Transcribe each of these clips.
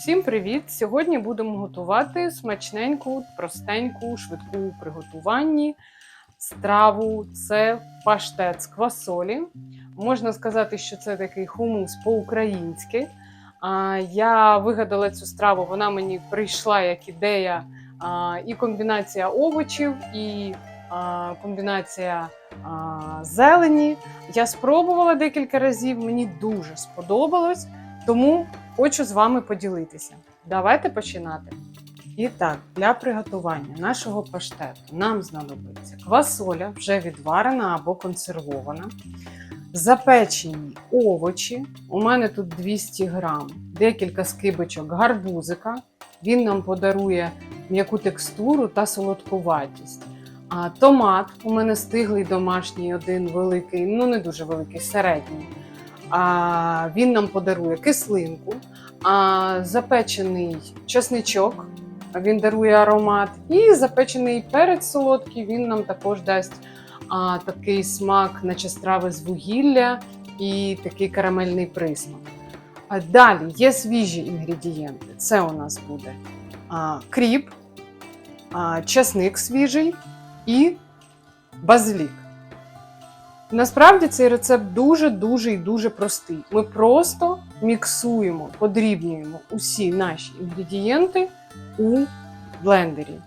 Всім привіт! Сьогодні будемо готувати смачненьку, простеньку, швидку у приготуванні страву. Це паштет з квасолі. Можна сказати, що це такий хумус по-українськи. Я вигадала цю страву, вона мені прийшла як ідея і комбінація овочів, і комбінація зелені. Я спробувала декілька разів, мені дуже сподобалось, тому хочу з вами поділитися. Давайте починати. І так, для приготування нашого паштету нам знадобиться квасоля, вже відварена або консервована, запечені овочі. У мене тут 200 грам, декілька скибочок гарбузика. Він нам подарує м'яку текстуру та солодкуватість. А томат у мене стиглий домашній, один великий, ну не дуже великий, середній. А, він нам подарує кислинку, а, запечений чесничок, він дарує аромат, і запечений перець солодкий, він нам також дасть а, такий смак, наче страви з вугілля і такий карамельний присмак. А далі є свіжі інгредієнти. Це у нас буде а, кріп, а, чесник свіжий і базилік. Насправді цей рецепт дуже-дуже і дуже простий. Ми просто міксуємо, подрібнюємо усі наші інгредієнти у блендері.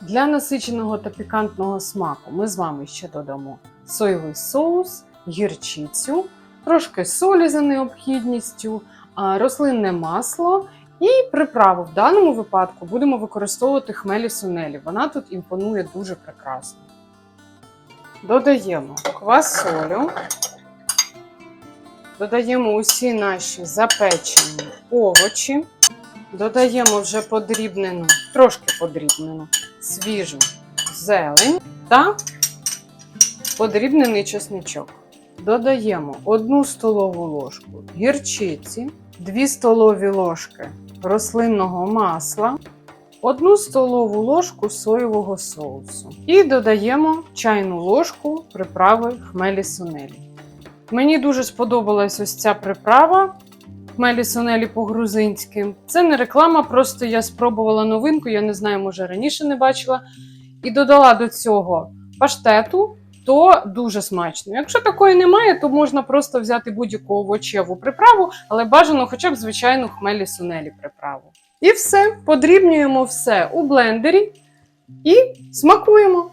Для насиченого та пікантного смаку ми з вами ще додамо соєвий соус, гірчицю, трошки солі за необхідністю, рослинне масло і приправу. В даному випадку будемо використовувати хмелі сунелі. Вона тут імпонує дуже прекрасно. Додаємо квасолю, додаємо усі наші запечені овочі, додаємо вже подрібнену, трошки подрібнену свіжу зелень та подрібнений чесничок. Додаємо 1 столову ложку гірчиці, 2 столові ложки рослинного масла, 1 столову ложку соєвого соусу і додаємо чайну ложку приправи хмелі сунелі. Мені дуже сподобалась ось ця приправа хмелі сунелі по-грузинськи. Це не реклама, просто я спробувала новинку, я не знаю, може раніше не бачила. І додала до цього паштету, то дуже смачно. Якщо такої немає, то можна просто взяти будь-яку овочеву приправу, але бажано хоча б звичайну хмелі сунелі приправу. І все, подрібнюємо все у блендері і смакуємо.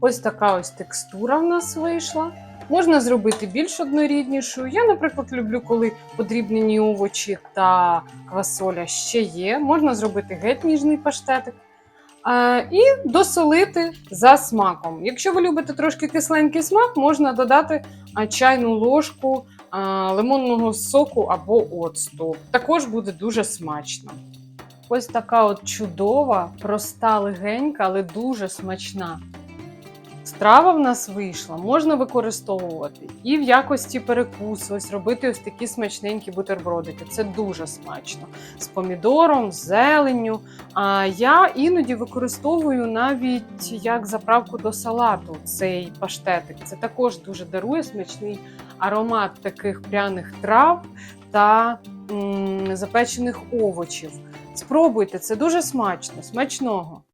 Ось така ось текстура в нас вийшла. Можна зробити більш одноріднішою. Я, наприклад, люблю, коли подрібнені овочі та квасоля ще є. Можна зробити геть ніжний паштетик. І досолити за смаком. Якщо ви любите трошки кисленький смак, можна додати чайну ложку лимонного соку або оцту. Також буде дуже смачно. Ось така от чудова, проста, легенька, але дуже смачна. Страва в нас вийшла, можна використовувати і в якості перекусу, ось робити ось такі смачненькі бутербродики. Це дуже смачно. З помідором, з зеленню. А я іноді використовую навіть як заправку до салату цей паштетик. Це також дуже дарує смачний аромат таких пряних трав та м, запечених овочів. Спробуйте, це дуже смачно, смачного.